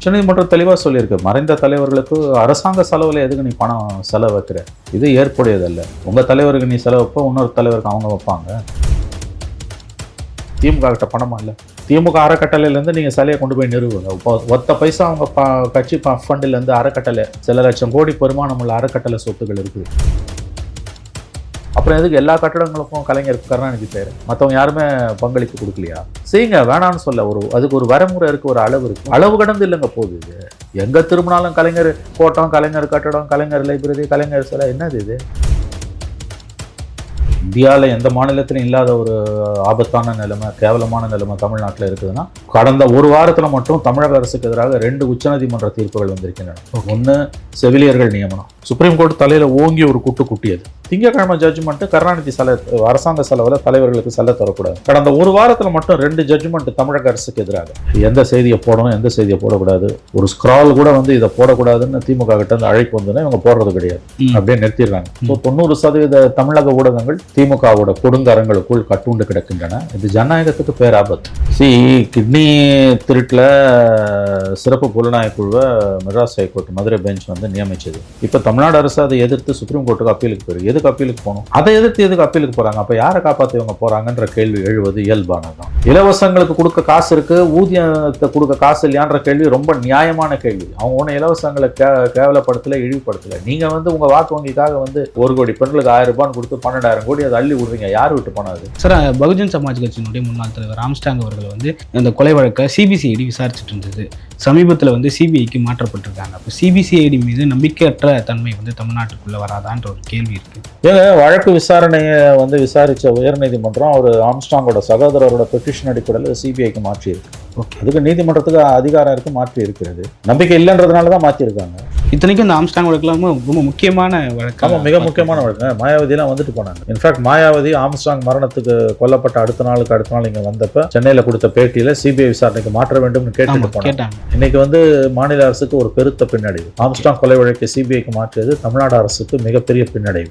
உச்சநீதிமன்றம் தெளிவாக சொல்லியிருக்கு. மறைந்த தலைவர்களுக்கு அரசாங்க செலவில் எதுக்கு நீ பணம் செலவு வைக்கிற? இது ஏற்புடையதல்ல. உங்கள் தலைவருக்கு நீ செலவு வைப்போ இன்னொரு தலைவருக்கு அவங்க வைப்பாங்க. திமுக கிட்ட பணமா இல்லை? திமுக அறக்கட்டளையிலேருந்து நீங்கள் சிலையை கொண்டு போய் நிறுவுங்க. இப்போ ஒத்த பைசா அவங்க ப கட்சி ஃபண்டிலேருந்து அறக்கட்டளை சில லட்சம் கோடி பெருமானம் உள்ள அறக்கட்டளை சொத்துகள் இருக்குது. அப்புறம் எதுக்கு எல்லா கட்டடங்களுக்கும் கலைஞர் கருணாநிதி பேர்? மற்றவங்க யாருமே பங்களிப்பு கொடுக்கலையா? செய்யுங்க வேணாம்னு சொல்ல. ஒரு அதுக்கு ஒரு வரமுறை இருக்கு ஒரு அளவு இருக்கு. அளவு கடந்து இல்லைங்க போகுது இது. எங்க திரும்பினாலும் கலைஞர் கோட்டம் கலைஞர் கட்டடம் கலைஞர் லைப்ரரி கலைஞர் சிலை என்னது இது? இந்தியாவில் எந்த மாநிலத்திலும் இல்லாத ஒரு ஆபத்தான நிலைமை கேவலமான நிலைமை தமிழ்நாட்டில் இருக்குதுன்னா கடந்த ஒரு வாரத்தில் மட்டும் தமிழக அரசுக்கு எதிராக ரெண்டு உச்சநீதிமன்ற தீர்ப்புகள் வந்திருக்கின்றன. ஒன்று செவிலியர்கள் நியமனம். சுப்ரீம் கோர்ட் தலையில் ஓங்கி ஒரு குட்டு குட்டியது. திங்கக்கிழமை ஜட்ஜ்மெண்ட் கருணாநிதி செல அரசாங்க செலவில் தலைவர்களுக்கு செல்ல தரக்கூடாது. கடந்த ஒரு வாரத்தில் மட்டும் ரெண்டு ஜட்ஜ்மெண்ட் தமிழக அரசுக்கு எதிராக. எந்த செய்தியை போடணும் எந்த செய்தியை போடக்கூடாது? ஒரு ஸ்க்ரால் கூட வந்து இதை போடக்கூடாதுன்னு திமுக கிட்ட இருந்து அழைப்பு வந்துன்னா இவங்க போடுறது கிடையாது. அப்படியே நிறுத்திடுறாங்க. ஸோ தொண்ணூறு சதவீத தமிழக ஊடகங்கள் திமுகவோட கொடுங்கரங்களுக்குள் கட்டுண்டு கிடக்கின்றன. இது ஜனநாயகத்துக்கு பேராபத்து. சி கிட்னி திருட்டில் சிறப்பு புலனாய்வு குழுவை மெட்ராஸ் ஹைகோர்ட் மதுரை பெஞ்ச் வந்து நியமிச்சது. இப்போ தமிழ்நாடு அரசு அதை எதிர்த்து சுப்ரீம் கோர்ட்டுக்கு அப்பீலுக்கு போயிரு. எதுக்கு அப்பீலுக்கு போகணும்? அதை எதிர்த்து எதுக்கு அப்பீலுக்கு போறாங்க? அப்போ யாரை காப்பாற்ற இவங்க போறாங்கன்ற கேள்வி எழுவது இயல்பானதுதான். இலவசங்களுக்கு கொடுக்க காசு இருக்கு ஊதியத்தை கொடுக்க காசு இல்லையான்ற கேள்வி ரொம்ப நியாயமான கேள்வி. அவங்க ஒன்றும் இலவசங்களை கே கேவலப்படுத்தல இழிவுபடுத்தல. நீங்க வந்து உங்க வாக்கு வங்கிக்காக வந்து ஒரு கோடி பெண்களுக்கு ஆயிரம் ரூபான்னு கொடுத்து பன்னெண்டாயிரம் கோடி அதை அள்ளி விடுறீங்க. யார் விட்டு போனாது சார் பகுஜன் சமாஜ் கட்சியினுடைய முன்னாள் தலைவர் ராம்ஸ்டாங் அவர்கள் வந்து இந்த கொலை வழக்கை சிபிசிஐடி விசாரிச்சுட்டு இருந்தது. சமீபத்தில் வந்து சிபிஐக்கு மாற்றப்பட்டிருக்காங்க. அப்போ சிபிசிஐடி மீது நம்பிக்கையற்ற தன்மை வந்து தமிழ்நாட்டுக்குள்ள வராதான்ற ஒரு கேள்வி இருக்கு. ஏன்னா வழக்கு விசாரணையை வந்து விசாரிச்ச உயர்நீதிமன்றம் அவர் ஆம்ஸ்டாங்கோட சகோதரரோட பெட்டிஷன் அடிப்படையில் சிபிஐக்கு மாற்றி இருக்கு அதுக்கு நீதிமன்றத்துக்கு அதிகாரம் இருக்கு மாற்றி இருக்கிறது. நம்பிக்கை இல்லைன்றதுனால தான் மாற்றிருக்காங்க இத்தனைக்கும் இந்த ஆம்ஸ்டாங் வழக்கெல்லாம் ரொம்ப முக்கியமான வழக்கு ஆமாம் மிக முக்கியமான வழக்கு. மாயாவதிலாம் வந்துட்டு போனாங்க. இன்ஃபேக்ட் மாயாவதி ஆம்ஸ்டாங் மரணத்துக்கு கொல்லப்பட்ட அடுத்த நாளுக்கு அடுத்த நாள் இங்கே வந்தப்ப சென்னையில் கொடுத்த பேட்டியில் சிபிஐ விசாரணைக்கு மாற்ற வேண்டும்னு கேட்டுட்டு போனாங்க. இன்னைக்கு வந்து மாநில அரசுக்கு ஒரு பெருத்த பின்னடைவு. ஆம்ஸ்டாங் கொலை வழக்கை சிபிஐக்கு மாற்றியது தமிழ்நாடு அரசுக்கு மிகப்பெரிய பின்னடைவு.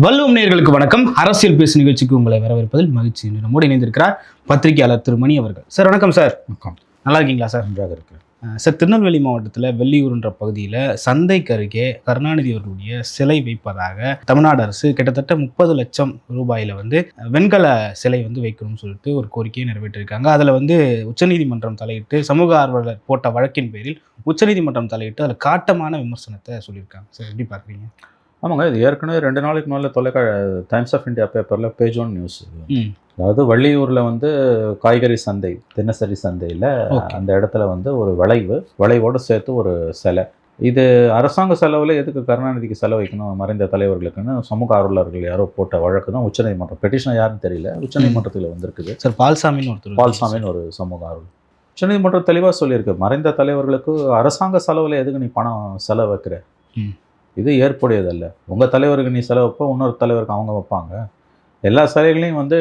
வள்ளுவம் நேயர்களுக்கு வணக்கம். அரசியல் பேசு நிகழ்ச்சிக்கு உங்களை வரவேற்பதில் மகிழ்ச்சி இன்று நம்மோடு இணைந்திருக்கிறார் பத்திரிகையாளர் திரு மணி அவர்கள். சார் வணக்கம் சார். வணக்கம். நல்லா இருக்கீங்களா சார்? நன்றாக இருக்கு அஹ் சார் திருநெல்வேலி மாவட்டத்தில் வெள்ளியூர்ன்ற பகுதியில் சந்தைக்கு அருகே கருணாநிதி அவர்களுடைய சிலை வைப்பதாக தமிழ்நாடு அரசு கிட்டத்தட்ட முப்பது லட்சம் ரூபாயில் வந்து வெண்கல சிலை வந்து வைக்கணும்னு சொல்லிட்டு ஒரு கோரிக்கையை நிறைவேற்றிருக்காங்க. அதில் வந்து உச்சநீதிமன்றம் தலையிட்டு சமூக ஆர்வலர் போட்ட வழக்கின் பேரில் உச்சநீதிமன்றம் தலையிட்டு அதில் காட்டமான விமர்சனத்தை சொல்லியிருக்காங்க. சார் எப்படி பார்க்குறீங்க? ஆமாங்க இது ஏற்கனவே ரெண்டு நாளைக்கு மேலே தொலைக்கா டைம்ஸ் ஆஃப் இந்தியா பேப்பரில் பேஜ் ஒன் நியூஸ் அதாவது வள்ளியூரில் வந்து காய்கறி சந்தை தினசரி சந்தையில். அந்த இடத்துல வந்து ஒரு வளைவு வளைவோடு சேர்த்து ஒரு சிலை. இது அரசாங்க செலவில் எதுக்கு கருணாநிதிக்கு செலவு வைக்கணும் மறைந்த தலைவர்களுக்குன்னு சமூக ஆர்வலர்கள் யாரோ போட்ட வழக்கு தான் உச்சநீதிமன்றம். பெட்டிஷன் யாருன்னு தெரியல உச்சநீதிமன்றத்தில் வந்திருக்குது. சார் பால்சாமின்னு ஒருத்தர் பால்சாமின்னு ஒரு சமூக ஆர்வலர். உச்சநீதிமன்றம் தெளிவாக சொல்லியிருக்கு மறைந்த தலைவர்களுக்கு அரசாங்க செலவில் எதுக்கு நீ பணம் செலவு வைக்கிற. இது ஏற்புடையதல்ல. உங்கள் தலைவருக்கு நீ செலவு வைப்ப இன்னொரு தலைவருக்கு அவங்க வைப்பாங்க. எல்லா சிலைகளையும் வந்து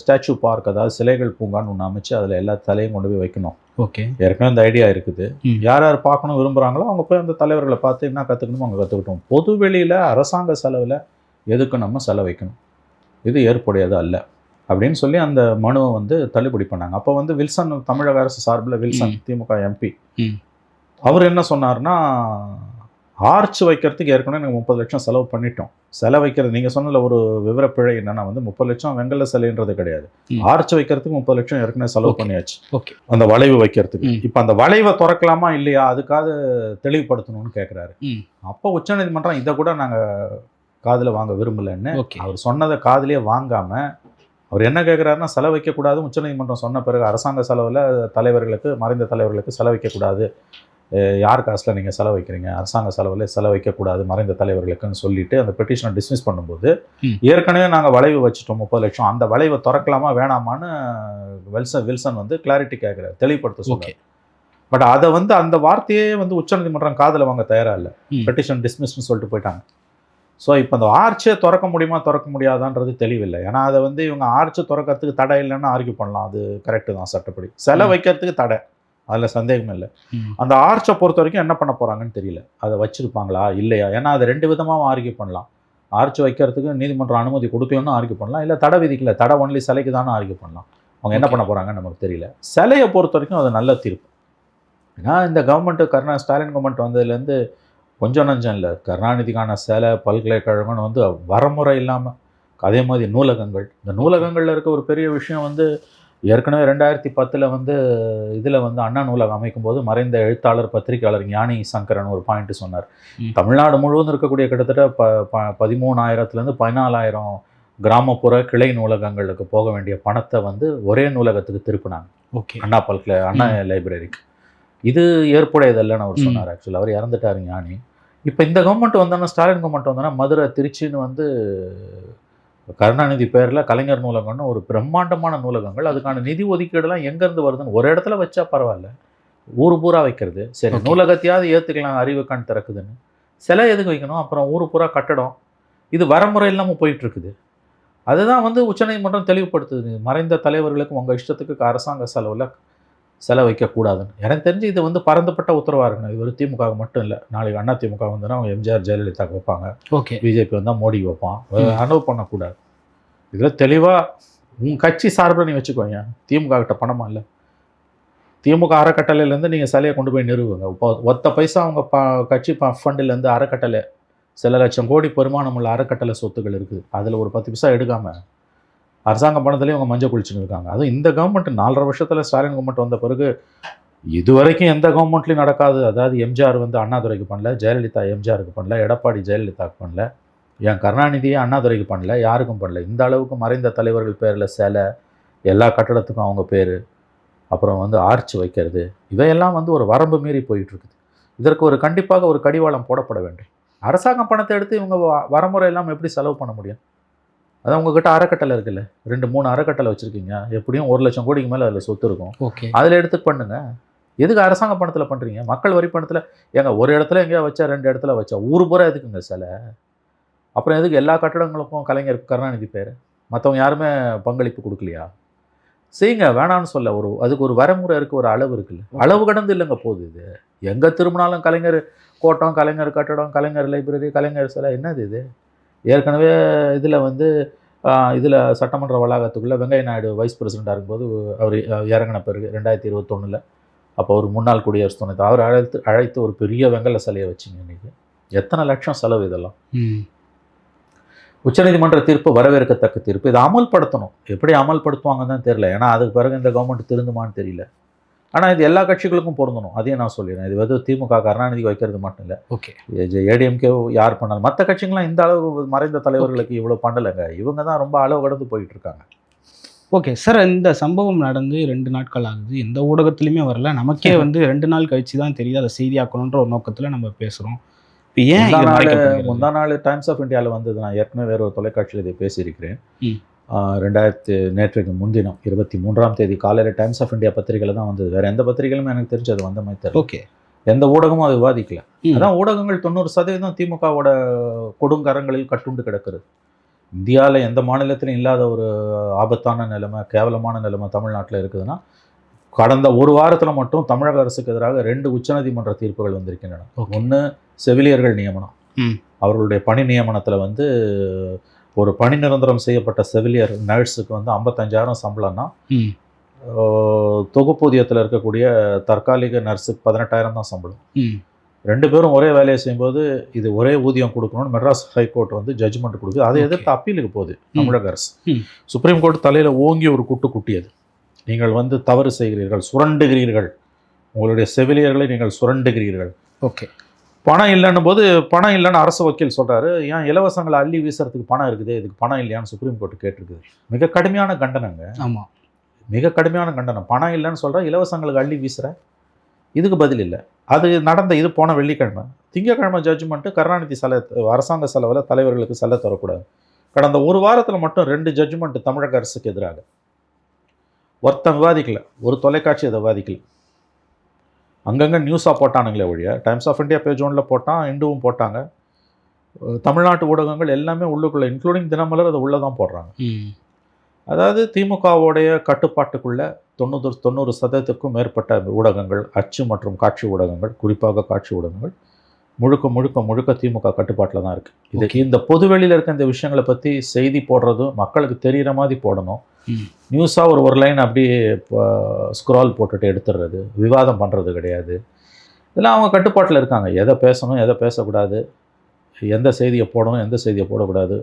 ஸ்டாச்சு பார்க் அதாவது சிலைகள் பூங்கான்னு ஒன்று அமைச்சு அதில் எல்லா தலையும் கொண்டு போய் வைக்கணும். ஓகே. ஏற்கனவே இந்த ஐடியா இருக்குது. யார் யார் பார்க்கணும் விரும்புகிறாங்களோ அவங்க போய் அந்த தலைவர்களை பார்த்து என்ன கற்றுக்கணுமோ அவங்க கற்றுக்கிட்டோம் பொது வெளியில் அரசாங்க செலவில் எதுக்கு நம்ம செலவைக்கணும் இது ஏற்புடையது அல்ல. அப்படின்னு சொல்லி அந்த மனுவை வந்து தள்ளுபடி பண்ணாங்க. அப்போ வந்து வில்சன் தமிழக அரசு சார்பில் வில்சன். திமுக எம்பி. அவர் என்ன சொன்னார்னா ஆர்ச் வைக்கிறதுக்கு ஏற்கனவே நாங்கள் முப்பது லட்சம் செலவு பண்ணிட்டோம். செலவு வைக்கிறது நீங்கள் சொன்னல ஒரு விவரப்பிழை என்னன்னா வந்து முப்பது லட்சம் வெங்கல சிலைன்றது கிடையாது. ஆர்ச் வைக்கிறதுக்கு முப்பது லட்சம் ஏற்கனவே செலவு. பண்ணியாச்சு. ஓகே. அந்த வளைவு வைக்கிறதுக்கு. இப்போ அந்த வளைவை திறக்கலாமா இல்லையா? அதுக்காக தெளிவுபடுத்தணும்னு கேட்குறாரு. அப்போ உச்சநீதிமன்றம் இதை கூட நாங்கள் காதில் வாங்க விரும்பலைன்னு அவர் சொன்னதை காதுலயே வாங்காம அவர் என்ன கேட்குறாருன்னா செலவு வைக்கக்கூடாது உச்சநீதிமன்றம் சொன்ன பிறகு அரசாங்க செலவில் தலைவர்களுக்கு மறைந்த தலைவர்களுக்கு செலவு வைக்கக்கூடாது. யார் காசில் நீங்கள் செலவு வைக்கிறீங்க அரசாங்க செலவில் செலவு வைக்கக்கூடாது மறைந்த தலைவர்களுக்குன்னு சொல்லிட்டு அந்த பெட்டிஷனை டிஸ்மிஸ் பண்ணும்போது. ஏற்கனவே நாங்கள் வளைவு வச்சுட்டோம் முப்பது லட்சம். அந்த வளைவை திறக்கலாமா வேணாமான்னு வில்சன் வில்சன் வந்து கிளாரிட்டி கேட்குறாரு தெளிவுபடுத்த சொல்றாரு. பட் அதை வந்து அந்த வார்த்தையே வந்து உச்சநீதிமன்றம் காதுல வாங்க தயாரா இல்லை. பெட்டிஷன் டிஸ்மிஸ்னு சொல்லிட்டு போயிட்டாங்க. ஸோ இப்போ அந்த ஆர்ச்சே திறக்க முடியுமா திறக்க முடியாதான்றது தெளிவில்லை. ஏன்னா அதை வந்து இவங்க ஆர்ச்சை திறக்கிறதுக்கு தடை இல்லைன்னு ஆர்கியூ பண்ணலாம். அது கரெக்டு தான் சட்டப்படி. சிலை. வைக்கிறதுக்கு தடை. அதில் சந்தேகம் இல்லை. அந்த ஆர்ச்சை பொறுத்த வரைக்கும் என்ன பண்ண போறாங்கன்னு தெரியல. அதை வச்சிருப்பாங்களா? இல்லையா? ஏன்னா அதை ரெண்டு விதமாக ஆர்கியூ பண்ணலாம். ஆர்ச் வைக்கிறதுக்கு நீதிமன்றம் அனுமதி கொடுக்கலன்னு ஆர்கியூ பண்ணலாம். இல்லை தடை விதிக்கல. தடை ஒன்லி சிலைக்கு தானே ஆர்கியூ பண்ணலாம். அவங்க என்ன. பண்ண போறாங்கன்னு நமக்கு தெரியல. சிலையை பொறுத்த வரைக்கும் அது நல்ல தீர்ப்பு. ஏன்னா இந்த கவர்மெண்ட் கருணா ஸ்டாலின் கவர்மெண்ட் வந்ததுலேருந்து கொஞ்சம் நஞ்சம் இல்லை. கருணாநிதிக்கான சிலை பல்கலைக்கழகம்னு வந்து வரமுறை இல்லாமல் அதே மாதிரி நூலகங்கள். இந்த நூலகங்களில் இருக்க ஒரு பெரிய விஷயம் வந்து ஏற்கனவே ரெண்டாயிரத்தி பத்தில் வந்து இதில் வந்து அண்ணா நூலகம் அமைக்கும் போது மறைந்த எழுத்தாளர் பத்திரிகையாளர் ஞானி சங்கரன் ஒரு பாயிண்ட் சொன்னார். தமிழ்நாடு முழுவதும் இருக்கக்கூடிய கிட்டத்தட்ட ப ப பதிமூணாயிரத்துலேருந்து பதினாலாயிரம் கிராமப்புற கிளை நூலகங்களுக்கு போக வேண்டிய பணத்தை வந்து ஒரே நூலகத்துக்கு திருப்பினாங்க. ஓகே. அண்ணா பல்கலை அண்ணா லைப்ரரிக்கு. இது ஏற்புடையதல்லன்னு அவர். சொன்னார் ஆக்சுவலி அவர் இறந்துட்டாரு ஞானி. இப்போ இந்த கவர்மெண்ட் வந்தோன்னா ஸ்டாலின் கவர்மெண்ட் வந்தோன்னா மதுரை திருச்சின்னு வந்து கருணாநிதி பேரில் கலைஞர் நூலகம்னு ஒரு பிரம்மாண்டமான நூலகங்கள். அதுக்கான நிதி ஒதுக்கீடுலாம் எங்கேருந்து வருதுன்னு ஒரு இடத்துல வச்சா பரவாயில்ல. ஊர் பூரா வைக்கிறது. சரி. நூலகத்தையாவது ஏற்றுக்கலாம் அறிவு கண் திறக்குதுன்னு. சிலை எதுக்கு வைக்கணும்? அப்புறம் ஊர் பூரா கட்டடம். இது வரமுறை இல்லாமல் போயிட்டு இருக்குது அதுதான் வந்து உச்சநீதிமன்றம் தெளிவுபடுத்துது. மறைந்த தலைவர்களுக்கு உங்கள் இஷ்டத்துக்கு அரசாங்க செலவில் செலை வைக்கக்கூடாதுன்னு எனக்கு தெரிஞ்சு இது வந்து பரந்துபட்ட உத்தரவாக இருக்கணும் இது ஒரு திமுக மட்டும் இல்லை. நாளைக்கு அண்ணா திமுக வந்தோன்னா அவங்க எம்ஜிஆர் ஜெயலலிதாக்கு வைப்பாங்க. ஓகே. பிஜேபி வந்தால் மோடி வைப்பான். அனுபவ பண்ணக்கூடாது. இதில் தெளிவாக உன் கட்சி சார்பில் நீ வச்சுக்கோங்க. திமுக கிட்ட பணமா இல்லை. திமுக அறக்கட்டளையிலேருந்து நீங்கள் சிலையை கொண்டு போய் நிறுவுங்க. இப்போ ஒத்த பைசா அவங்க ப கட்சி ஃபண்டுலேருந்து அறக்கட்டளை சில லட்சம் கோடி பெருமானம் உள்ள அறக்கட்டளை சொத்துக்கள் இருக்குது. அதில் ஒரு பத்து பைசா எடுக்காமல் அரசாங்க பணத்துலேயே அவங்க மஞ்சள் குளிச்சுன்னு இருக்காங்க. அதுவும் இந்த கவர்மெண்ட் நாலரை வருஷத்தில் ஸ்டாலின் கவர்மெண்ட் வந்த பிறகு இதுவரைக்கும் எந்த கவர்மெண்ட்லையும் நடக்காது. அதாவது எம்ஜிஆர் வந்து அண்ணாதுரைக்கு பண்ணல ஜெயலலிதா எம்ஜிஆருக்கு பண்ணல எடப்பாடி ஜெயலலிதாவுக்கு பண்ணல என் கருணாநிதியே அண்ணாதுரைக்கு பண்ணல யாருக்கும் பண்ணல. இந்த அளவுக்கு மறைந்த தலைவர்கள் பேரில் சிலை எல்லா கட்டடத்துக்கும் அவங்க பேர் அப்புறம் வந்து ஆர்ச் வைக்கிறது இவையெல்லாம் வந்து ஒரு வரம்பு மீறி போயிட்டுருக்குது. இதற்கு ஒரு கண்டிப்பாக ஒரு கடிவாளம் போடப்பட வேண்டும். அரசாங்கம் பணத்தை எடுத்து இவங்க வ- வரமுறை எல்லாம் எப்படி செலவு பண்ண முடியும்? அதான் உங்ககிட்ட அறக்கட்டளை இருக்குல்ல. ரெண்டு மூணு அறக்கட்டளை வச்சுருக்கீங்க. எப்படியும் ஒரு லட்சம் கோடிக்கு மேலே அதில் சொத்து இருக்கும். ஓகே. அதில் எடுத்து பண்ணுங்க. எதுக்கு அரசாங்க பணத்தில் பண்ணுறீங்க மக்கள் வரி பணத்தில் ஏங்க ஒரு இடத்துல எங்கேயா வச்சா ரெண்டு இடத்துல வச்சா ஊர் பூரா எதுக்குங்க சிலை? அப்புறம் எதுக்கு எல்லா கட்டடங்களுக்கும் கலைஞர் கருணாநிதி பேர்? மற்றவங்க யாருமே பங்களிப்பு கொடுக்கலையா? செய்யுங்க வேணான்னு சொல்ல ஒரு அதுக்கு ஒரு வரமுறை இருக்குது ஒரு அளவு இருக்குல்ல. அளவு கடந்து இல்லைங்க போகுது இது. எங்கே திரும்பினாலும் கலைஞர் கோட்டம் கலைஞர் கட்டடம் கலைஞர் லைப்ரரி கலைஞர் சிலை என்னது இது? ஏற்கனவே இதில் வந்து இதில் சட்டமன்ற வளாகத்துக்குள்ளே வெங்கைய நாயுடு வைஸ் பிரசிடெண்ட்டாக இருக்கும்போது அவர் இறங்கின பிறகு ரெண்டாயிரத்தி இருபத்தொன்னில் அப்போ ஒரு முன்னாள் குடியரசு துணைத் அவர் அழைத்து அழைத்து ஒரு பெரிய வெங்கல சிலையை வச்சிங்க இன்னைக்கு. எத்தனை லட்சம் செலவு இதெல்லாம். உச்சநீதிமன்ற தீர்ப்பு வரவேற்கத்தக்க தீர்ப்பு. இதை அமல்படுத்தணும். எப்படி அமல்படுத்துவாங்கன்னு தான் தெரியல. ஏன்னா அதுக்கு பிறகு இந்த கவர்மெண்ட் திருந்துமான்னு தெரியல. ஆனால் இது எல்லா கட்சிகளுக்கும் பொருந்தணும். அதையும் நான் சொல்லிடுறேன். இது வந்து திமுக கருணாநிதி வைக்கிறது மட்டும் இல்லை. ஓகே. ஏடிஎம்கே யார் பண்ணாலும். மற்ற கட்சிகள்லாம் இந்த அளவு மறைந்த தலைவர்களுக்கு இவ்வளோ பண்ணலைங்க. இவங்க தான் ரொம்ப அளவு கடந்து போயிட்டு இருக்காங்க. ஓகே. சார் இந்த சம்பவம் நடந்து ரெண்டு நாட்கள் ஆகுது. எந்த ஊடகத்துலையுமே வரல. நமக்கே வந்து ரெண்டு நாள் கழிச்சு தான் தெரியுது. அதை செய்தியாக்கணுன்ற ஒரு நோக்கத்தில் நம்ம பேசுகிறோம் ஏன் முந்தா நாள் டைம்ஸ் ஆஃப் இந்தியாவில் வந்தது. நான் ஏற்கனவே வேற ஒரு தொலைக்காட்சியில் இதை பேசியிருக்கிறேன். ரெண்டாயிரத்து நேற்றைக்கு முன்தினம் இருபத்தி மூன்றாம் தேதி காலையில் டைம்ஸ் ஆஃப் இந்தியா பத்திரிகையில் தான் வந்தது. வேற எந்த பத்திரிகையிலுமே எனக்கு தெரிஞ்சு அது வந்த மாதிரி தெரியல. ஓகே. எந்த ஊடகமும் அது விவாதிக்கல. அதான் ஊடகங்கள் தொண்ணூறு சதவீதம் திமுகவோட கொடுங்கரங்களில் கட்டுண்டு கிடக்குது. இந்தியாவில் எந்த மாநிலத்திலும் இல்லாத ஒரு ஆபத்தான நிலைமை கேவலமான நிலைமை தமிழ்நாட்டில் இருக்குதுன்னா கடந்த ஒரு வாரத்தில் மட்டும் தமிழக அரசுக்கு எதிராக ரெண்டு உச்சநீதிமன்ற தீர்ப்புகள் வந்திருக்கின்றன. ஒன்று செவிலியர்கள் நியமனம். அவர்களுடைய பணி நியமனத்தில் வந்து ஒரு பணி நிரந்தரம் செய்யப்பட்ட செவிலியர் நர்ஸுக்கு வந்து ஐம்பத்தஞ்சாயிரம் சம்பளம்னா தொகுப்பூதியத்தில் இருக்கக்கூடிய தற்காலிக நர்ஸுக்கு பதினெட்டாயிரம் தான் சம்பளம். ரெண்டு பேரும் ஒரே வேலையை செய்யும்போது இது ஒரே ஊதியம் கொடுக்கணும்னு மெட்ராஸ் ஹைகோர்ட் வந்து ஜட்ஜ்மெண்ட் கொடுக்குது. அதை. எதிர்த்து அப்பீலுக்கு போகுது தமிழக அரசு. சுப்ரீம் கோர்ட் தலையில் ஓங்கி ஒரு குட்டு குட்டியது. நீங்கள் வந்து தவறு செய்கிறீர்கள் சுரண்டுகிறீர்கள். உங்களுடைய செவிலியர்களை நீங்கள் சுரண்டுகிறீர்கள். ஓகே பணம் இல்லைன்னு போது பணம் இல்லைன்னு அரசு வக்கீல் சொல்றாரு. ஏன் இலவசங்களை அள்ளி வீசுறதுக்கு பணம் இருக்குது இதுக்கு பணம் இல்லையான்னு சுப்ரீம் கோர்ட் கேட்டிருக்குது மிக கடுமையான கண்டனங்க. ஆமாம் மிக கடுமையான கண்டனம். பணம் இல்லைன்னு சொல்ற இலவசங்களுக்கு அள்ளி வீசுற? இதுக்கு பதில் இல்லை. அது நடந்த இது போன வெள்ளிக்கிழமை. திங்கக்கிழமை ஜட்ஜ்மெண்ட்டு கருணாநிதி செல அரசாங்க செலவில் தலைவர்களுக்கு செல்ல தரக்கூடாது. கடந்த ஒரு வாரத்தில் மட்டும் ரெண்டு ஜட்ஜ்மெண்ட் தமிழக அரசுக்கு எதிராக. ஒருத்தன் விவாதிக்கல. ஒரு தொலைக்காட்சி அதை விவாதிக்கல. அங்கங்கே நியூஸாக போட்டானுங்களே ஒழிய. டைம்ஸ் ஆஃப் இந்தியா பேஜ் ஒன்றில் போட்டான் இந்துவும் போட்டாங்க. தமிழ்நாட்டு ஊடகங்கள் எல்லாமே உள்ளுக்குள்ளே இன்க்ளூடிங் தினமலர் அதை உள்ளே தான் போடுறாங்க அதாவது திமுகவுடைய கட்டுப்பாட்டுக்குள்ள தொண்ணூறு தொண்ணூறு சதவீதத்துக்கும் மேற்பட்ட ஊடகங்கள் அச்சு மற்றும் காட்சி ஊடகங்கள் குறிப்பாக காட்சி ஊடகங்கள் முழுக்க முழுக்க முழுக்க திமுக கட்டுப்பாட்டில் தான் இருக்குது இதுக்கு இந்த பொதுவெளியில் இருக்க இந்த விஷயங்களை பற்றி செய்தி போடுறதும் மக்களுக்கு தெரிகிற மாதிரி போடணும். நியூஸாக ஒரு ஒரு லைன் அப்படியே ஸ்க்ரால் போட்டுட்டு எடுத்துடுறது விவாதம் பண்ணுறது கிடையாது. இதெல்லாம் அவங்க கட்டுப்பாட்டில் இருக்காங்க. எதை பேசணும் எதை பேசக்கூடாது எந்த செய்தியை போடணும் எந்த செய்தியை போடக்கூடாது.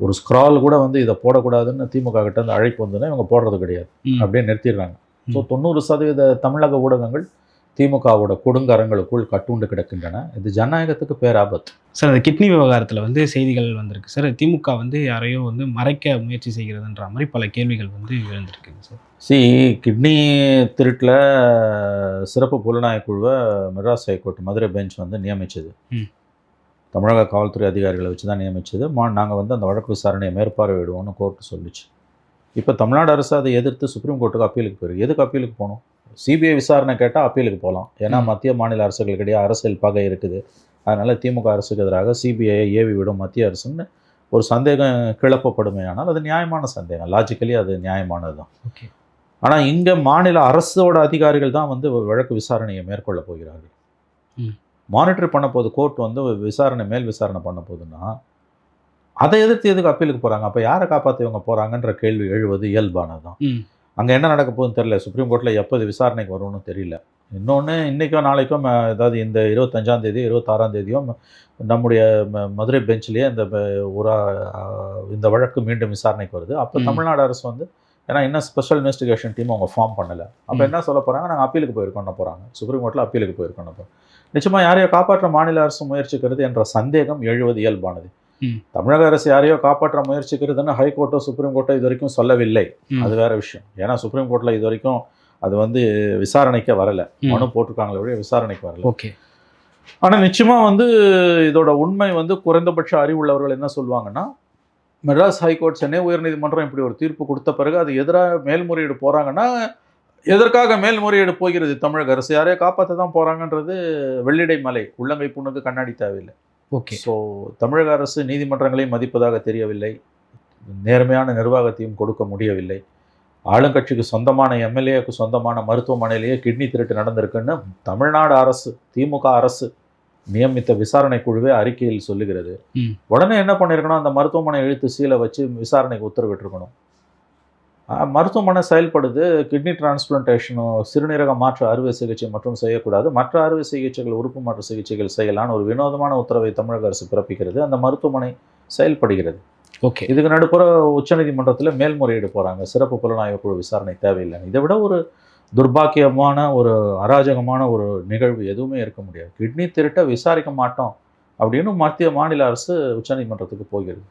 ஒரு ஸ்க்ரால் கூட வந்து இதை போடக்கூடாதுன்னு திமுக கிட்ட இருந்து அழைப்பு வந்துன்னா இவங்க போடுறது கிடையாது. அப்படியே நிறுத்திடுறாங்க. ஸோ. தொண்ணூறு சதவீத தமிழக ஊடகங்கள் திமுகவோட கொடுங்கரங்களுக்குள் கட்டுண்டு கிடக்கின்றன. இது ஜனநாயகத்துக்கு பேராபத்து. சார் அந்த கிட்னி விவகாரத்தில் வந்து செய்திகள் வந்திருக்கு. சார் திமுக வந்து யாரையோ வந்து மறைக்க முயற்சி செய்கிறதுன்ற மாதிரி பல கேள்விகள் வந்து எழுந்திருக்குங்க சார். சி கிட்னி திருட்டில் சிறப்பு புலனாய்வு குழுவை மெட்ராஸ் ஹைகோர்ட் மதுரை பெஞ்ச் வந்து நியமிச்சது. ம். தமிழக காவல்துறை அதிகாரிகளை வச்சு தான் நியமிச்சது. மா நாங்கள் வந்து அந்த வழக்கு விசாரணையை மேற்பார்வையிடுவோம்னு கோர்ட்டு சொல்லிச்சு. இப்போ தமிழ்நாடு அரசு அதை எதிர்த்து சுப்ரீம் கோர்ட்டுக்கு அப்பீலுக்கு போயிருக்கு. எதுக்கு அப்பீலுக்கு போகணும்? சிபிஐ விசாரணை கேட்டால் அப்பீலுக்கு போகலாம் ஏன்னா. மத்திய மாநில அரசுகளுக்கிடையே அரசியல் பகை இருக்குது. அதனால் திமுக அரசுக்கு எதிராக சிபிஐயை ஏவி விடும் மத்திய அரசுன்னு ஒரு சந்தேகம் கிளப்பப்படுமே. ஆனால் அது நியாயமான சந்தேகம். லாஜிக்கலி அது நியாயமானது தான் ஆனால் இங்கே மாநில அரசோட அதிகாரிகள் தான் வந்து வழக்கு விசாரணையை மேற்கொள்ள போகிறார்கள். மானிட்டர் பண்ண போது கோர்ட் வந்து விசாரணை மேல் விசாரணை பண்ண போதுன்னா அதை எதிர்த்து எதுக்கு அப்பீலுக்கு போகிறாங்க அப்போ யாரை காப்பாற்ற இவங்க போகிறாங்கன்ற கேள்வி எழுவது இயல்பானது தான் அங்கே என்ன நடக்க போகுதுன்னு தெரியல சுப்ரீம் கோர்ட்டில் எப்போ இது விசாரணைக்கு வரும்னு தெரியல இன்னொன்று இன்றைக்கோ நாளைக்கோ அதாவது இந்த இருபத்தஞ்சாம் தேதி இருபத்தாறாம் தேதியோ ம- நம்முடைய மதுரை பெஞ்சிலேயே இந்த ஒரு இந்த வழக்கு மீண்டும் விசாரணைக்கு வருது அப்போ. தமிழ்நாடு அரசு வந்து ஏன்னா இன்னும் ஸ்பெஷல் இன்வெஸ்டிகேஷன் டீம் அவங்க ஃபார்ம் பண்ணலை அப்போ. என்ன சொல்ல போகிறாங்க நாங்கள் அப்பீலுக்கு போயிருக்கோம்னு போகிறாங்க சுப்ரீம் கோர்ட்டில் அப்பீலுக்கு போயிருக்கோம்னு போகிறோம் நிச்சயமாக யாரையோ காப்பாற்ற மாநில அரசு முயற்சிக்கிறது என்ற சந்தேகம் எழுவது இயல்பானது. தமிழக அரசு யாரையோ காப்பாற்ற முயற்சிக்கிறதுன்னு ஹைகோர்ட்டோ சுப்ரீம் கோர்ட்டோ இது வரைக்கும் சொல்லவில்லை. அது வேற விஷயம். ஏன்னா சுப்ரீம் கோர்ட்டில் இது வரைக்கும் அது வந்து விசாரணைக்கே வரல. மனு போட்டிருக்காங்களே ஒழிய விசாரணைக்கு வரல. ஓகே. ஆனால் நிச்சயமா வந்து இதோட உண்மை வந்து குறைந்தபட்ச அறிவுள்ளவர்கள் என்ன சொல்லுவாங்கன்னா மெட்ராஸ் ஹைகோர்ட் சென்னை உயர்நீதிமன்றம் இப்படி ஒரு தீர்ப்பு கொடுத்த பிறகு அது எதிராக மேல்முறையீடு போறாங்கன்னா எதற்காக மேல்முறையீடு போகிறது? தமிழக அரசு யாரையோ காப்பாற்ற தான் போறாங்கன்றது வெள்ளிடை மலை உள்ளங்கை புண்ணுக்கு கண்ணாடி தேவையில்லை. ஓகே. ஸோ தமிழக அரசு நீதிமன்றங்களையும் மதிப்பதாக தெரியவில்லை. நேர்மையான நிர்வாகத்தையும் கொடுக்க முடியவில்லை. ஆளுங்கட்சிக்கு சொந்தமான எம்எல்ஏக்கு சொந்தமான மருத்துவமனையிலேயே கிட்னி திருட்டு நடந்திருக்குன்னு தமிழ்நாடு அரசு திமுக அரசு நியமித்த விசாரணை குழுவே அறிக்கையில் சொல்லுகிறது. உடனே என்ன பண்ணியிருக்கணும் அந்த மருத்துவமனை இழுத்து சீலை வச்சு விசாரணைக்கு உத்தரவிட்டிருக்கணும். மருத்துவமனை செயல்படுது கிட்னி டிரான்ஸ்பிளான்டேஷனும் சிறுநீரக மாற்று அறுவை சிகிச்சை மற்றும் செய்யக்கூடாது மற்ற அறுவை சிகிச்சைகள் உறுப்பு மாற்று சிகிச்சைகள் செய்யலான்னு ஒரு வினோதமான உத்தரவை தமிழக அரசு பிறப்பிக்கிறது. அந்த மருத்துவமனை செயல்படுகிறது. ஓகே. இதுக்கு நடுப்புற உச்சநீதிமன்றத்தில் மேல்முறையீடு போகிறாங்க சிறப்பு புலனாய்வு குழு விசாரணை தேவையில்லை இதை விட ஒரு துர்பாக்கியமான ஒரு அராஜகமான ஒரு நிகழ்வு எதுவுமே இருக்க முடியாது. கிட்னி திருட்ட விசாரிக்க மாட்டோம் அப்படின்னு மத்திய மாநில அரசு உச்சநீதிமன்றத்துக்கு போகிறது.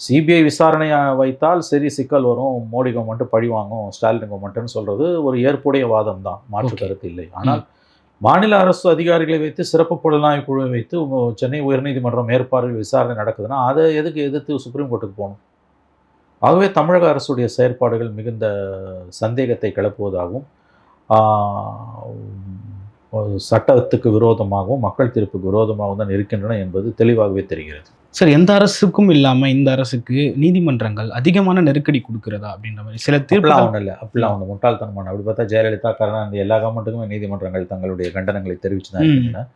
சிபிஐ விசாரணை வைத்தால் சரி சிக்கல் வரும். மோடி கவர்மெண்ட் பழி வாங்கும். ஸ்டாலின் கவர்மெண்ட்னு சொல்றது ஒரு ஏற்புடைய வாதம் தான் மாற்று. கருத்து இல்லை. ஆனால் மாநில அரசு அதிகாரிகளை வைத்து சிறப்பு புலனாய்வு குழுவை வைத்து சென்னை உயர்நீதிமன்றம் மேற்பார்வையில் விசாரணை நடக்குதுன்னா அதை எதுக்கு எதிர்த்து சுப்ரீம் கோர்ட்டுக்கு போகணும்? ஆகவே தமிழக அரசுடைய செயற்பாடுகள் மிகுந்த சந்தேகத்தை கிளப்புவதாகவும் சட்டத்துக்கு விரோதமாகவும் மக்கள் தீர்ப்புக்கு விரோதமாகவும் தான் இருக்கின்றன என்பது தெளிவாகவே தெரிகிறது. சார் எந்த அரசுக்கும் இல்லாம இந்த அரசுக்கு நீதிமன்றங்கள் அதிகமான நெருக்கடி கொடுக்கிறதா அப்படின்ற மாதிரி சில தீர்ப்புகள் ஒன்றும் இல்லை. அப்படிலாம் ஒன்று முட்டாள்தனமான. அப்படி பார்த்தா ஜெயலலிதா கருணாநிதி எல்லா கவர்மெண்ட்டுக்குமே நீதிமன்றங்கள் தங்களுடைய கண்டனங்களை தெரிவித்து தான் ம். இருக்கின்றன.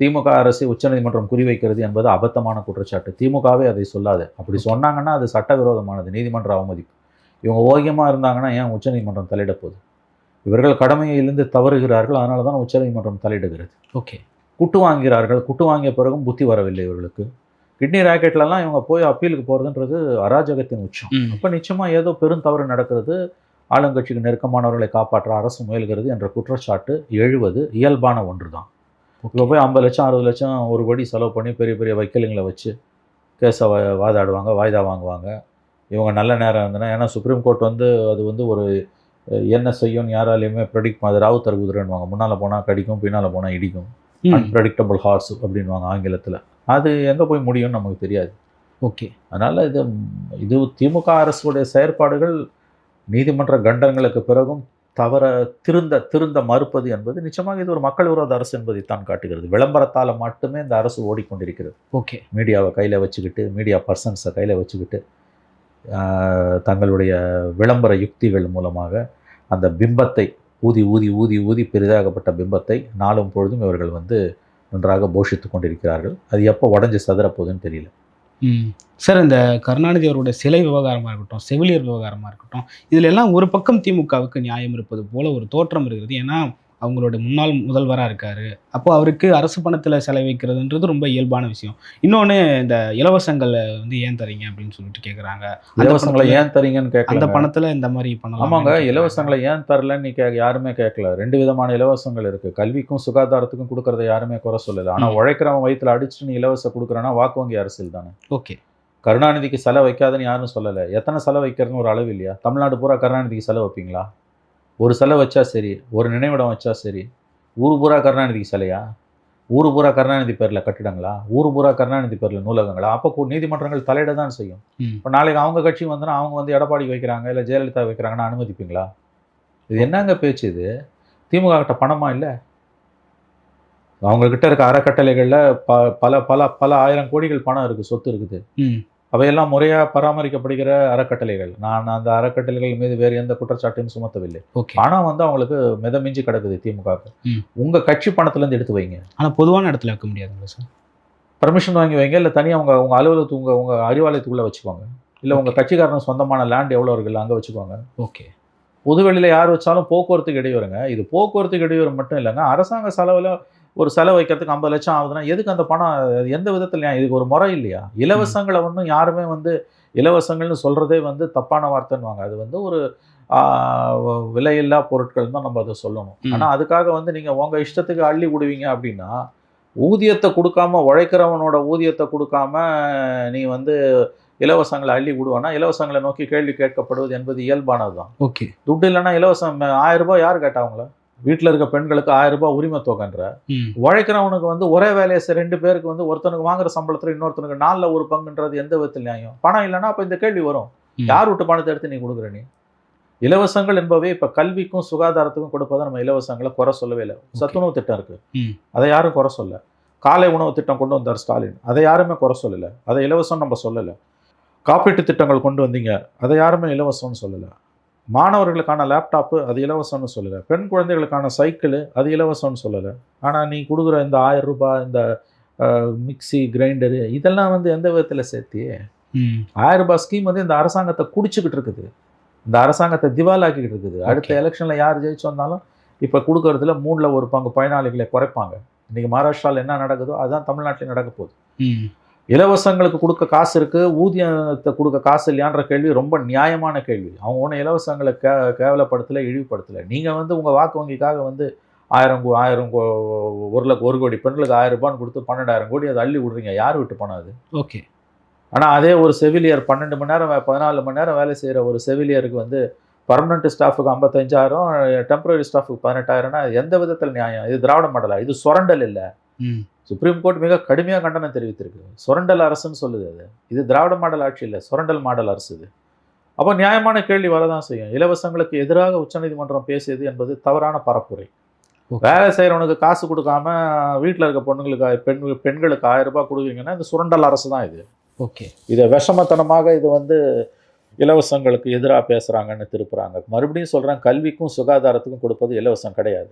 திமுக அரசு உச்சநீதிமன்றம் குறிவைக்கிறது என்பது அபத்தமான குற்றச்சாட்டு. திமுகவே அதை சொல்லாது. அப்படி சொன்னாங்கன்னா அது சட்டவிரோதமானது நீதிமன்ற அவமதிப்பு. இவங்க ஓகியமாக இருந்தாங்கன்னா ஏன் உச்சநீதிமன்றம் தலையிட போகுது இவர்கள் கடமையிலிருந்து தவறுகிறார்கள் அதனால தான் உச்சநீதிமன்றம் தலையிடுகிறது. ஓகே. குட்டு வாங்கிறார்கள். குட்டு வாங்கிய பிறகும் புத்தி வரவில்லை இவர்களுக்கு. கிட்னி ராக்கெட்லலாம் இவங்க போய் அப்பீலுக்கு போகிறதுன்றது அராஜகத்தின் உச்சம். அப்போ நிச்சயமாக ஏதோ பெரும் தவறு நடக்கிறது ஆளுங்கட்சிக்கு நெருக்கமானவர்களை காப்பாற்ற அரசு முயல்கிறது என்ற குற்றச்சாட்டு எழுவது இயல்பான ஒன்று தான் இப்போ போய் ஐம்பது லட்சம் அறுபது லட்சம் ஒரு படி செலவு பண்ணி பெரிய பெரிய வக்கீலுங்களை வச்சு கேஸை வாதாடுவாங்க வாய்தா வாங்குவாங்க. இவங்க நல்ல நேரம் இருந்ததுன்னா ஏன்னா சுப்ரீம் கோர்ட் வந்து அது வந்து ஒரு என்ன செய்யும்னு யாராலையுமே ப்ரெடிக்ட் அது ராவு தருகுதுரன்னுவாங்க. முன்னால் போனால் கடிக்கும் பின்னால் போனால் இடிக்கும். அன்பிரடிக்டபிள் ஹார்ஸ் அப்படின்வாங்க ஆங்கிலத்தில். அது எங்கே போய் முடியும்னு நமக்கு தெரியாது. ஓகே. அதனால் இது இது திமுக அரசுடைய செயற்பாடுகள் நீதிமன்ற கண்டனங்களுக்கு பிறகும் தவற திருந்த திருந்த மறுப்பது என்பது நிச்சயமாக இது ஒரு மக்கள் விரோத அரசு என்பதைத்தான் காட்டுகிறது. விளம்பரத்தால் மட்டுமே இந்த அரசு ஓடிக்கொண்டிருக்கிறது. ஓகே. மீடியாவை கையில் வச்சுக்கிட்டு மீடியா பர்சன்ஸை கையில் வச்சுக்கிட்டு தங்களுடைய விளம்பர யுக்திகள் மூலமாக அந்த பிம்பத்தை ஊதி ஊதி ஊதி ஊதி பெரிதாகப்பட்ட பிம்பத்தை நாளும் பொழுதும் இவர்கள் வந்து நன்றாக போஷித்து கொண்டிருக்கிறார்கள். அது எப்போ உடஞ்சி சதுரப்போகுதுன்னு தெரியல. சார் இந்த கருணாநிதி அவருடைய சிலை விவகாரமாக இருக்கட்டும் செவிலியர் விவகாரமாக இருக்கட்டும் இதில் எல்லாம் ஒரு பக்கம் திமுகவுக்கு நியாயம் இருப்பது போல ஒரு தோற்றம் இருக்கிறது. ஏன்னா அவங்களோட முன்னாள் முதல்வராக இருக்காரு. அப்போ அவருக்கு அரசு பணத்தில் செலவழிக்கிறதுன்றது ரொம்ப இயல்பான விஷயம். இன்னொன்று இந்த இலவசங்களை வந்து ஏன் தரீங்க அப்படின்னு சொல்லிட்டு கேட்குறாங்க இலவசங்களை ஏன் தரீங்கன்னு அந்த கேட்கல பணத்தில் இந்த மாதிரி பண்ணலாம் ஆமாங்க இலவசங்களை ஏன் தரலன்னு கே யாருமே கேட்கல ரெண்டு விதமான இலவசங்கள் இருக்கு. கல்விக்கும் சுகாதாரத்துக்கும் கொடுக்கறத யாருமே குறை சொல்லல. ஆனா ம். உழைக்கிறவன் வயித்துல அடிச்சுட்டு நீ இலவசம் கொடுக்குறனா வாக்கு வங்கி அரசியல் தானே. ஓகே. கருணாநிதிக்கு செலவு வைக்காதுன்னு யாரும் சொல்லலை. எத்தனை செலவு வைக்கிறதுன்னு ஒரு அளவு இல்லையா? தமிழ்நாடு பூரா கருணாநிதிக்கு செலவு வைப்பீங்களா? ஒரு செலவு வச்சா சரி ஒரு நினைவிடம் வச்சா சரி ஊர் பூரா கருணாநிதிக்கு சிலையா? ஊர் பூரா கருணாநிதி பேரில் கட்டிடங்களா? ஊர் பூரா கருணாநிதி பேரில் நூலகங்களா? அப்போ நீதிமன்றங்கள் தலையிட தான் செய்யும். இப்போ நாளைக்கு அவங்க கட்சி வந்தனா அவங்க வந்து எடப்பாடி வைக்கிறாங்க இல்லை ஜெயலலிதா வைக்கிறாங்கன்னு அனுமதிப்பீங்களா? இது என்னங்க பேச்சு இது? திமுக கிட்ட பணமா இல்லை? அவங்க கிட்ட இருக்க அறக்கட்டளைகளில் ப பல பல பல ஆயிரம் கோடிகள் பணம் இருக்குது சொத்து இருக்குது. அவையெல்லாம் முறையாக பராமரிக்கப்படுகிற அறக்கட்டளைகள். நான் அந்த அறக்கட்டளைகள் மீது வேறு எந்த குற்றச்சாட்டையும் சுமத்தவில்லை. பணம் வந்து அவங்களுக்கு மிதமிஞ்சி கிடக்குது திமுகவுக்கு ம். உங்க கட்சி பணத்துலேருந்து எடுத்து வைங்க. ஆனால் பொதுவான இடத்துல வைக்க முடியாதுங்களா சார்? பர்மிஷன் வாங்கி வைங்க. இல்லை தனியாக உங்க உங்க அலுவலகத்து உங்க உங்க அறிவாலயத்துக்குள்ள வச்சுக்கோங்க. இல்லை உங்க கட்சிக்காரன் சொந்தமான லேண்ட் எவ்வளோ இருக்குல்ல அங்கே வச்சுக்கோங்க. ஓகே. பொதுவெளியில் யார் வச்சாலும் போக்குவரத்துக்கு இடையூறுங்க. இது போக்குவரத்துக்கு இடையூறு மட்டும் இல்லைங்க. அரசாங்க செலவில் ஒரு செலவு வைக்கிறதுக்கு ஐம்பது லட்சம் ஆகுதுன்னா எதுக்கு அந்த பணம்? எந்த விதத்தில்? இதுக்கு ஒரு முறை இல்லையா? இலவசங்களை ஒன்றும் யாருமே வந்து இலவசங்கள்னு சொல்கிறதே வந்து தப்பான வார்த்தைன்னுவாங்க. அது வந்து ஒரு விலையில்லா பொருட்கள் தான் நம்ம அதை சொல்லணும். ஆனால் அதுக்காக வந்து நீங்கள் உங்கள் இஷ்டத்துக்கு அள்ளி விடுவீங்க அப்படின்னா ஊதியத்தை கொடுக்காம உழைக்கிறவனோட ஊதியத்தை கொடுக்காம நீ வந்து இலவசங்களை அள்ளி விடுவானா? இலவசங்களை நோக்கி கேள்வி கேட்கப்படுவது என்பது இயல்பானது தான் ஓகே. துட்டு இல்லைன்னா இலவசம் ஆயிரம் ரூபாய் யார் கேட்டாங்களா வீட்டில் இருக்க பெண்களுக்கு ஆயிரம் ரூபாய் உரிமை தொகைன்ற உழைக்கிறவனுக்கு வந்து ஒரே வேலையை ரெண்டு பேருக்கு வந்து ஒருத்தனுக்கு வாங்குற சம்பளத்துல இன்னொருத்தனுக்கு நாலில் ஒரு பங்குன்றது எந்த விதத்தில் நியாயம்? பணம் இல்லைன்னா அப்போ இந்த கேள்வி வரும். யார் விட்டு பணத்தை எடுத்து நீ கொடுக்குற நீ? இலவசங்கள் என்பவை இப்போ கல்விக்கும் சுகாதாரத்துக்கும் கொடுப்பதை நம்ம இலவசங்களை குறை சொல்லவே இல்லை. சத்துணவு திட்டம் இருக்கு. அதை யாரும் குறை சொல்ல காலை உணவு திட்டம் கொண்டு வந்தார் ஸ்டாலின். அதை யாருமே குறை சொல்லலை. அதை இலவசம் நம்ம சொல்லலை. காப்பீட்டு திட்டங்கள் கொண்டு வந்தீங்க. அதை யாருமே இலவசம்னு சொல்லலை. மாணவர்களுக்கான லேப்டாப்பு அது இலவசம்னு சொல்லலை. பெண் குழந்தைகளுக்கான சைக்கிள் அது இலவசம்னு சொல்லலை. ஆனால் நீ கொடுக்குற இந்த ஆயிரம் ரூபாய் இந்த மிக்ஸி கிரைண்டரு இதெல்லாம் வந்து எந்த விதத்தில் சேர்த்தி ஆயிரம் ரூபாய் ஸ்கீம் வந்து இந்த அரசாங்கத்தை குடிச்சுக்கிட்டு இருக்குது. இந்த அரசாங்கத்தை திவாலாக்கிக்கிட்டு இருக்குது. அடுத்த. எலெக்ஷனில் யார் ஜெயிச்சு வந்தாலும் இப்போ கொடுக்கறதுல மூணில் ஒரு பங்கு பயனாளிகளை குறைப்பாங்க. இன்னைக்கு மகாராஷ்டிராவில் என்ன நடக்குதோ அதுதான் தமிழ்நாட்டில் நடக்க போகுது. இலவசங்களுக்கு கொடுக்க காசு இருக்கு ஊதியத்தை கொடுக்க காசு இல்லையான்ற கேள்வி ரொம்ப நியாயமான கேள்வி. அவங்க ஒன்றும் இலவசங்களை கே கேவலப்படுத்தலை இழிவுபடுத்தலை. நீங்கள் வந்து உங்கள் வாக்கு வங்கிக்காக வந்து ஆயிரம் கோ- ஆயிரம் கோ- ஒரு லட்சம் ஒரு கோடி பெண்களுக்கு ஆயிரம் ரூபான்னு கொடுத்து பன்னெண்டாயிரம் கோடி அதை அள்ளி விடுறீங்க. யார் விட்டு அது? ஓகே. ஆனால் அதே ஒரு செவிலியர் பன்னெண்டு மணி நேரம் பதினாலு மணி நேரம் வேலை செய்கிற ஒரு செவிலியருக்கு வந்து பர்மனெண்ட் ஸ்டாஃபுக்கு ஐம்பத்தஞ்சாயிரம் டெம்பரரி ஸ்டாஃபுக்கு பதினெட்டாயிரம்னா எந்த விதத்தில் நியாயம்? இது திராவிட மாடலா? இது சுரண்டல் இல்லை. சுப்ரீம் கோர்ட் மிக கடுமையாக கண்டனம் தெரிவித்திருக்கு. சுரண்டல் அரசுன்னு சொல்லுது அது. இது திராவிட மாடல் ஆட்சி இல்லை சுரண்டல் மாடல் அரசு இது. அப்போ நியாயமான கேள்வி வரதான் செய்யும். இலவசங்களுக்கு எதிராக உச்சநீதிமன்றம் பேசியது என்பது தவறான பரப்புரை. வேலை செய்கிறவனுக்கு காசு கொடுக்காம வீட்டில் இருக்க பொண்ணுங்களுக்கு பெண் பெண்களுக்கு ஆயிரம் ரூபாய் கொடுக்குறீங்கன்னா இந்த சுரண்டல் அரசு தான் இது. ஓகே. இதை விஷமத்தனமாக இது வந்து இலவசங்களுக்கு எதிராக பேசுகிறாங்கன்னு திருப்புறாங்க. மறுபடியும் சொல்கிறேன் கல்விக்கும் சுகாதாரத்துக்கும் கொடுப்பது இலவசம் கிடையாது.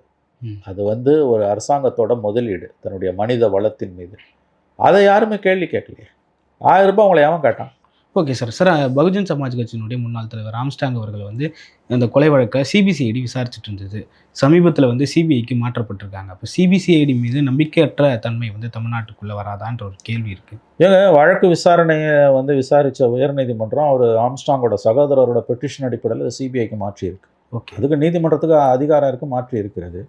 அது வந்து ஒரு அரசாங்கத்தோட முதலீடு தன்னுடைய மனித வளத்தின் மீது. அதை யாருமே கேள்வி கேட்கலையே. ஆயிரம் ரூபாய் உங்களை எவன் கேட்டான்? Okay sir. Sir Bahujan Samaj கட்சியினுடைய முன்னாள் தலைவர் ராம்ஸ்டாங் அவர்கள் வந்து அந்த கொலை வழக்கை சிபிசிஐடி விசாரிச்சுட்டு இருந்தது. சமீபத்தில் வந்து சிபிஐக்கு மாற்றப்பட்டிருக்காங்க. அப்போ சிபிசிஐடி மீது நம்பிக்கையற்ற தன்மை வந்து தமிழ்நாட்டுக்குள்ளே வராதான்ற ஒரு கேள்வி இருக்குது ஏங்க வழக்கு விசாரணையை வந்து விசாரித்த உயர்நீதிமன்றம் அவர் ஆம்ஸ்டாங்கோட சகோதரரோட பெட்டிஷன் அடிப்படையில் சிபிஐக்கு மாற்றியிருக்கு. ஓகே. அதுக்கு நீதிமன்றத்துக்கு அதிகாரம் இருக்கு மாற்றி இருக்கிறது.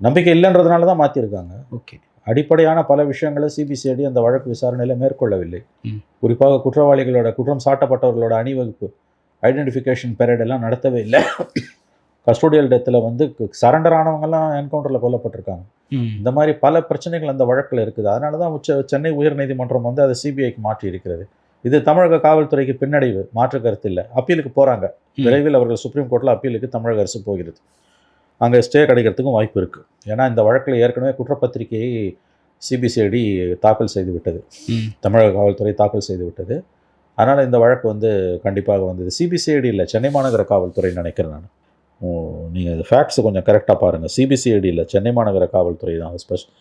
நம்பிக்கை இல்லைன்றதுனால தான் மாற்றிருக்காங்க ஓகே. அடிப்படையான பல விஷயங்களை சிபிசிஐடி அந்த வழக்கு விசாரணையில் மேற்கொள்ளவில்லை. குறிப்பாக குற்றவாளிகளோட குற்றம் சாட்டப்பட்டவர்களோட அணிவகுப்பு ஐடென்டிஃபிகேஷன் பெரேட் எல்லாம் நடத்தவே இல்லை. கஸ்டோடியல் டெத்தில் வந்து சரண்டர் ஆனவங்கெல்லாம் என்கவுண்டரில் கொல்லப்பட்டிருக்காங்க. இந்த மாதிரி பல பிரச்சனைகள் அந்த வழக்கில் இருக்குது. அதனால தான் உச்ச சென்னை உயர்நீதிமன்றம் வந்து அதை சிபிஐக்கு மாற்றி இருக்கிறது. இது தமிழக காவல்துறைக்கு பின்னடைவு மாற்று கருத்து இல்லை. அப்பீலுக்கு போகிறாங்க. விரைவில் அவர்கள் சுப்ரீம் கோர்ட்டில் அப்பீலுக்கு தமிழக அரசு போகிறது. அங்கே ஸ்டே கிடைக்கிறதுக்கும் வாய்ப்பு இருக்குது ஏன்னா இந்த வழக்கில் ஏற்கனவே குற்றப்பத்திரிகையை சிபிசிஐடி தாக்கல் செய்து விட்டது. தமிழக காவல்துறை தாக்கல் செய்து விட்டது. அதனால் இந்த வழக்கு வந்து கண்டிப்பாக வந்தது. சிபிசிஐடி இல்லை. சென்னை மாநகர காவல்துறை நினைக்கிறேன் நான். நீங்கள் ஃபேக்ட்ஸ் கொஞ்சம் கரெக்டாக பாருங்கள் சிபிசிஐடி இல்லை. சென்னை மாநகர காவல்துறை தான். ஸ்பெஷல்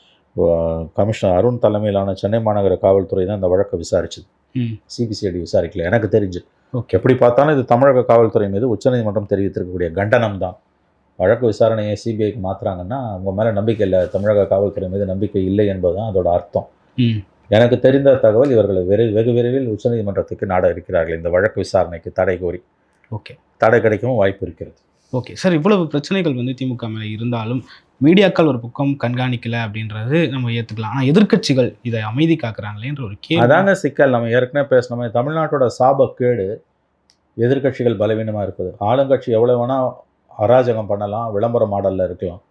கமிஷனர் அருண் தலைமையிலான சென்னை மாநகர காவல்துறை தான் இந்த வழக்கை விசாரிச்சது. சிபிசிஐடி விசாரிக்கல. எனக்கு தெரிஞ்சு. எப்படி பார்த்தாலும் இது தமிழக காவல்துறை மீது உச்சநீதிமன்றம் தெரிவித்திருக்கக்கூடிய கண்டனம் தான். வழக்கு விசாரணையை சிபிஐக்கு மாற்றுறாங்கன்னா உங்கள் மேலே நம்பிக்கை இல்லை. தமிழக காவல்துறை மீது நம்பிக்கை இல்லை என்பது தான் அதோட அர்த்தம். எனக்கு தெரிந்த தகவல் இவர்களை விரை வெகு விரைவில் உச்சநீதிமன்றத்துக்கு நாட இருக்கிறார்கள். இந்த வழக்கு விசாரணைக்கு தடை கோரி. ஓகே. தடை கிடைக்கவும் வாய்ப்பு இருக்கிறது. ஓகே. சார் இவ்வளவு பிரச்சனைகள் வந்து திமுக மேலே இருந்தாலும் மீடியாக்கள் ஒரு பக்கம் கண்காணிக்கல அப்படின்றது நம்ம ஏற்றுக்கலாம் ஆனால் எதிர்க்கட்சிகள் இதை அமைதி காக்குறாங்களேன்ற ஒரு கேள்வி. அதாங்க சிக்கல். நம்ம ஏற்கனவே பேசினோமே தமிழ்நாட்டோட சாபக்கேடு எதிர்க்கட்சிகள் பலவீனமாக இருக்குது. ஆளுங்கட்சி எவ்வளோ வேணால் அராஜகம் பண்ணலாம் விளம்பர மாடலில் இருக்கலாம்.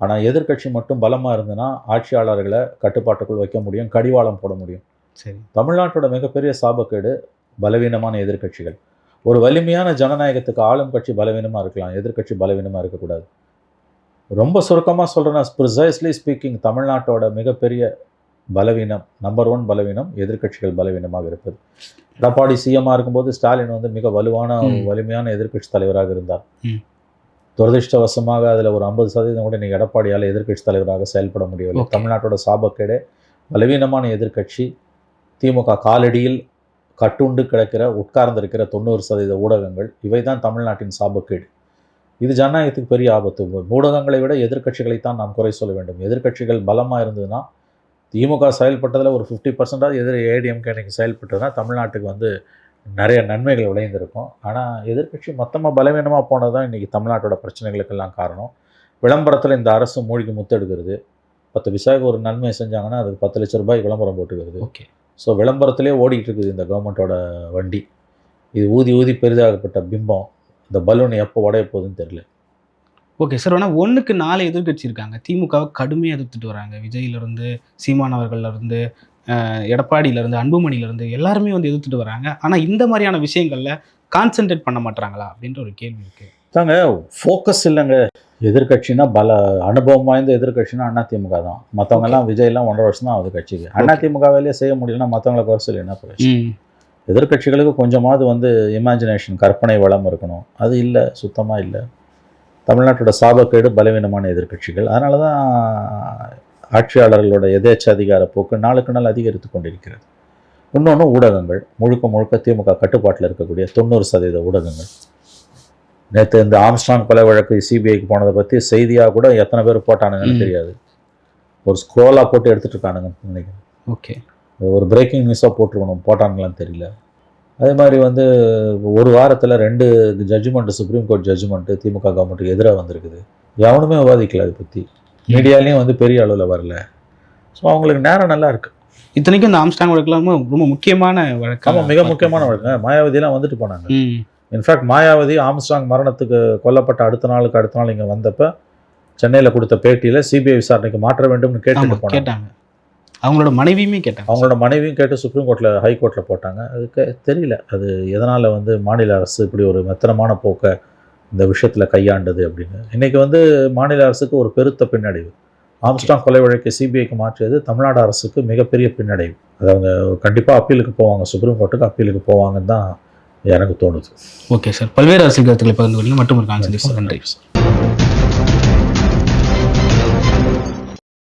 ஆனால் எதிர்க்கட்சி மட்டும் பலமாக இருந்ததுன்னா ஆட்சியாளர்களை கட்டுப்பாட்டுக்குள் வைக்க முடியும் கடிவாளம் போட முடியும். சரி. தமிழ்நாட்டோட மிகப்பெரிய சாபக்கேடு பலவீனமான எதிர்க்கட்சிகள். ஒரு வலிமையான ஜனநாயகத்துக்கு ஆளும் கட்சி பலவீனமாக இருக்கலாம் எதிர்க்கட்சி பலவீனமாக இருக்கக்கூடாது. ரொம்ப சுருக்கமாக சொல்கிறேன்னா ப்ரிசைஸ்லி ஸ்பீக்கிங் தமிழ்நாட்டோட மிகப்பெரிய பலவீனம் நம்பர் ஒன் பலவீனம் எதிர்க்கட்சிகள் பலவீனமாக இருப்பது எடப்பாடி சிஎம்மாக இருக்கும்போது ஸ்டாலின் வந்து மிக வலுவான. வலிமையான எதிர்க்கட்சி தலைவராக இருந்தார். துரதிருஷ்டவசமாக அதில் ஒரு ஐம்பது சதவீதம் கூட இன்னைக்கு எடப்பாடியால் எதிர்க்கட்சி தலைவராக செயல்பட முடியவில்லை. தமிழ்நாட்டோட சாபக்கேடு பலவீனமான எதிர்க்கட்சி திமுக காலடியில் கட்டுண்டு கிடக்கிற உட்கார்ந்திருக்கிற தொண்ணூறு சதவீத ஊடகங்கள் இவை தான் தமிழ்நாட்டின் சாபக்கேடு இது ஜனநாயகத்துக்கு பெரிய ஆபத்து. ஊடகங்களை விட எதிர்க்கட்சிகளைத்தான் நாம் குறை சொல்ல வேண்டும். எதிர்க்கட்சிகள் பலமாக இருந்ததுன்னா திமுக செயல்பட்டதில் ஒரு ஃபிஃப்டி பர்சன்டாக எதிர் ஏடிஎம்கே இன்னைக்கு செயல்பட்டதுன்னா தமிழ்நாட்டுக்கு வந்து நிறைய நன்மைகள் விளைந்திருக்கும். ஆனால் எதிர்க்கட்சி மொத்தமாக பலவீனமாக போனது தான் இன்றைக்கி தமிழ்நாட்டோட பிரச்சனைகளுக்கெல்லாம் காரணம். விளம்பரத்தில் இந்த அரசு மூழ்கி முத்தெடுக்கிறது. பத்து பைசாவுக்கு ஒரு நன்மை செஞ்சாங்கன்னா அதுக்கு பத்து லட்ச ரூபாய் விளம்பரம் போட்டுக்கிறது. ஓகே. ஸோ விளம்பரத்திலே ஓடிட்டு இருக்குது இந்த கவர்மெண்ட்டோட வண்டி. இது ஊதி ஊதி பெரிதாகப்பட்ட பிம்பம். இந்த பலூன் எப்போ உடைய போகுதுன்னு தெரியல. ஓகே சார் ஆனால் ஒன்றுக்கு நாலு எதிர்க்கட்சி இருக்காங்க. திமுகவை கடுமையாக எதிர்த்துட்டு வராங்க. விஜயிலிருந்து சீமான் அவர்கள்லேருந்து எடப்பாடியிலேருந்து அன்புமணியிலேருந்து எல்லாருமே வந்து எதிர்த்துட்டு வராங்க. ஆனால் இந்த மாதிரியான விஷயங்களில் கான்சென்ட்ரேட் பண்ண மாட்டாங்களா அப்படின்ற ஒரு கேள்வி இருக்குது தாங்க ஃபோக்கஸ் இல்லைங்க. எதிர்க்கட்சினா பல அனுபவம் வாய்ந்த எதிர்க்கட்சினா அதிமுக தான். மற்றவங்க எல்லாம் விஜய்லாம் ஒன்றரை வருஷம் தான் ஆகுது கட்சிக்கு. அதிமுக வேலையே செய்ய முடியலன்னா மற்றவங்களை குறை சொல்லி என்ன பிரச்சனை ம் எதிர்க்கட்சிகளுக்கு கொஞ்சமாவது வந்து இமேஜினேஷன் கற்பனை வளம் இருக்கணும். அது இல்லை சுத்தமாக இல்லை. தமிழ்நாட்டோட சாபக்கேடு பலவீனமான எதிர்க்கட்சிகள். அதனால தான் ஆட்சியாளர்களோட எதேச்ச அதிகார போக்கு நாளுக்கு நாள் அதிகரித்து கொண்டிருக்கிறது. இன்னொன்று ஊடகங்கள். முழுக்க முழுக்க திமுக கட்டுப்பாட்டில் இருக்கக்கூடிய தொண்ணூறு சதவீத ஊடகங்கள். நேற்று இந்த ஆம்ஸ்ட்ராங் கொலை வழக்கு சிபிஐக்கு போனதை பற்றி செய்தியாக கூட எத்தனை பேர் போட்டானுங்கன்னு. தெரியாது. ஒரு ஸ்க்ரோலாக போட்டு எடுத்துட்டு இருக்கானுங்கன்னு நினைக்கிறேன். ஓகே. ஒரு பிரேக்கிங் நியூஸாக போட்டிருக்கணும். போட்டானுங்களான்னு தெரியல. அதே மாதிரி வந்து ஒரு வாரத்தில் ரெண்டு judgement supreme court judgement DMK கவர்மெண்ட்டுக்கு எதிராக வந்திருக்குது. எவனுமே விவாதிக்கல அதை பற்றி மீடியாலையும் வந்து பெரிய அளவில் வரல. ஸோ அவங்களுக்கு நேரம் நல்லா இருக்கு. இத்தனைக்கும் இந்த ஆம்ஸ்டாங் வழக்கெல்லாம் ரொம்ப முக்கியமான வழக்கு ஆமாம் மிக முக்கியமான வழக்கு. மாயாவதிலாம் வந்துட்டு போனாங்க. இன்ஃபேக்ட் மாயாவதி ஆம்ஸ்ட்ராங் மரணத்துக்கு கொல்லப்பட்ட அடுத்த நாளுக்கு அடுத்த நாள் இங்கே வந்தப்ப சென்னையில் கொடுத்த பேட்டியில் சிபிஐ விசாரணைக்கு மாற்ற வேண்டும்னு கேட்டுட்டு போனாங்க. அவங்களோட மனைவியுமே கேட்டாங்க. அவங்களோட மனைவியும் கேட்டு சுப்ரீம் கோர்ட்டில் ஹை கோர்ட்டில் போட்டாங்க. அதுக்கு தெரியல. அது எதனால் வந்து மாநில அரசு இப்படி ஒரு மெத்தனமான போக்கை இந்த விஷயத்தில் கையாண்டது அப்படின்னு. இன்றைக்கி வந்து மாநில அரசுக்கு ஒரு பெருத்த பின்னடைவு. ஆம்ஸ்டாங் கொலை வழக்கை சிபிஐக்கு மாற்றியது தமிழ்நாடு அரசுக்கு மிகப்பெரிய பின்னடைவு. அது அவங்க கண்டிப்பாக அப்பீலுக்கு போவாங்க. சுப்ரீம் கோர்ட்டுக்கு அப்பீலுக்கு போவாங்கன்னு தான் எனக்கு தோணுது. ஓகே சார் பல்வேறு அரசியல் கருத்துக்களை பகிர்ந்து கொள்ளுங்க மற்றும் ஒரு நன்றி. நன்றி